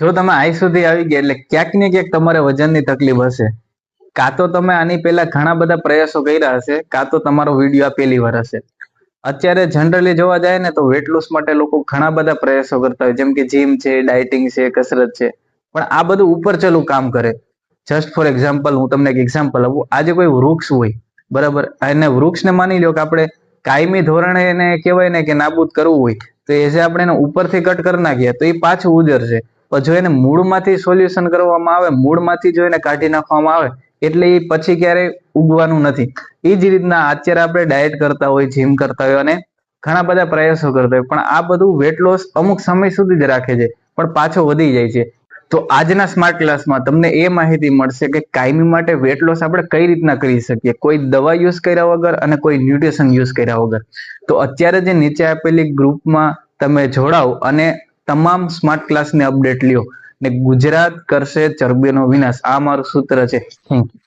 જો તમે આઈ સુધી આવી ગયા એટલે ક્યાંક ને ક્યાંક તમારે વજનની તકલીફ હશે. કાં તો તમે આની પહેલા ઘણા બધા પ્રયાસો કર્યા હશે, કાં તો તમારો વીડિયો આ પહેલી વાર હશે. અત્યારે જનરલી જોવા જાય ને તો વેટ લોસ માટે લોકો ઘણા બધા પ્રયાસો કરતા હોય, જેમ કે જીમ છે ડાયટિંગ છે, કસરત છે. પણ આ બધું ઉપર ચલું કામ કરે. જસ્ટ ફોર એક્ઝામ્પલ હું તમને એક એક્ઝામ્પલ આપું. આજે કોઈ વૃક્ષ હોય, બરાબર? એને વૃક્ષને માની લો કે આપણે કાયમી ધોરણે એને કહેવાય ને કે નાબૂદ કરવું હોય, તો એ જે આપણે એને ઉપરથી કટ કરી નાખીએ, તો એ પાછું ઉજરશે પણ જો એને મૂળમાંથી સોલ્યુશન કરવામાં આવે, મૂળમાંથી જો એને કાઢી નાખવામાં આવે, એટલે એ પછી ક્યારેય ઉગવાનું નથી. એ જ રીતના અત્યારે આપણે ડાયટ કરતા હોય જીમ કરતા હોય અને ઘણા બધા પ્રયાસો કરતા હોય. પણ આ બધું વેટ લોસ અમુક સમય સુધી જ રાખે છે, પણ પાછો વધી જાય છે. તો આજના સ્માર્ટ ક્લાસમાં તમને એ માહિતી મળશે કે કાયમી માટે વેટ લોસ આપણે કઈ રીતના કરી શકીએ? કોઈ દવા યુઝ કર્યા વગર અને કોઈ ન્યુટ્રિશન યુઝ કર્યા વગર. તો અત્યારે જે નીચે આપેલી ગ્રુપમાં તમે જોડાઓ અને તમામ સ્માર્ટ ક્લાસની અપડેટ લ્યો ને ગુજરાત કરશે ચરબીનો વિનાશ. આ મારું સૂત્ર છે. Thank you